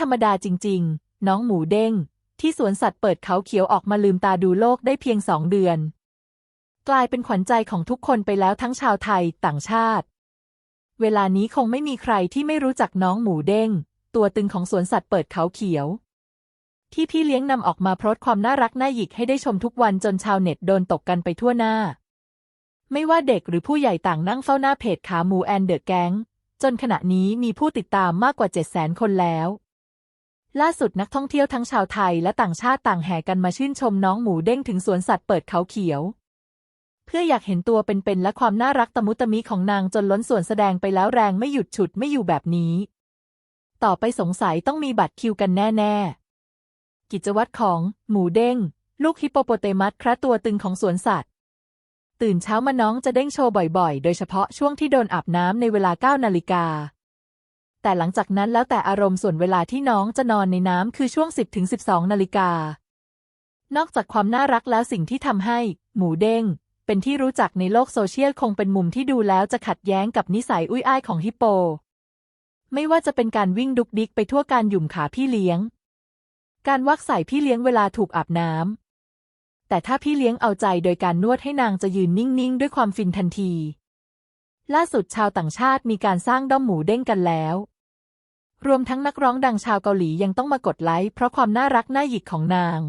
ธรรมดาจริง ๆ น้องหมูเด้ง ที่สวนสัตว์เปิดเขาเขียวออกมาลืมตาดูโลกได้เพียงสองเดือน กลายเป็นขวัญใจของทุกคนไปแล้วทั้งชาวไทยต่างชาติ เวลานี้คงไม่มีใครที่ไม่รู้จักน้องหมูเด้ง ตัวตึงของสวนสัตว์เปิดเขาเขียว ที่พี่เลี้ยงนำออกมาโพสต์ความน่ารักน่าหยิกให้ได้ชมทุกวันจนชาวเน็ตโดนตกกันไปทั่วหน้า ไม่ว่าเด็กหรือผู้ใหญ่ต่างนั่งเฝ้าหน้าเพจขาหมูแอนเดอะแก๊งจนขณะนี้มีผู้ติดตามมากกว่า 7 0 0 0 0 0 คนแล้ว ล่าสุดนักท่องเที่ยวทั้งชาวไทยและต่างชาติต่างแห่กันมาชื่นชมน้องหมูเด้งถึงสวนสัตว์เปิดเขาเขียว เพื่ออยากเห็นตัวเป็นๆและความน่ารักตะมุตะมิของนางจนล้นส่วนแสดงไปแล้วแรงไม่หยุดฉุดไม่อยู่แบบนี้ ต่อไปสงสัยต้องมีบัตรคิวกันแน่ๆ กิจวัตรของหมูเด้ง ลูกฮิปโปโปเตมัสคระตัวตึงของสวนสัตว์ ตื่นเช้ามาน้องจะเด้งโชว์บ่อยๆ โดยเฉพาะช่วงที่โดนอาบน้ำในเวลา9นาฬิกา แต่หลังจากนั้นแล้วแต่อารมณ์ส่วนเวลาที่น้องจะนอนในน้ำคือช่วง 10ถึง12 นาฬิกา นอกจากความน่ารักแล้วสิ่งที่ทำให้ หมูเด้ง เป็นที่รู้จักในโลกโซเชียลคงเป็นมุมที่ดูแล้วจะขัดแย้งกับนิสัยอุ้ยอ้ายของฮิปโป ไม่ว่าจะเป็นการวิ่งดุกดิกไปทั่วการหยุ่มขาพี่เลี้ยง การวักใส่พี่เลี้ยงเวลาถูกอาบน้ำแต่ถ้าพี่เลี้ยงเอาใจโดยการนวดให้นางจะยืนนิ่งๆ ด้วยความฟินทันที ล่าสุดชาวต่างชาติมีการสร้างด้อมหมูเด้งกันแล้ว รวมทั้งนักร้องดังชาวเกาหลียังต้องมากดไลค์เพราะความน่ารักน่าหยิกของนาง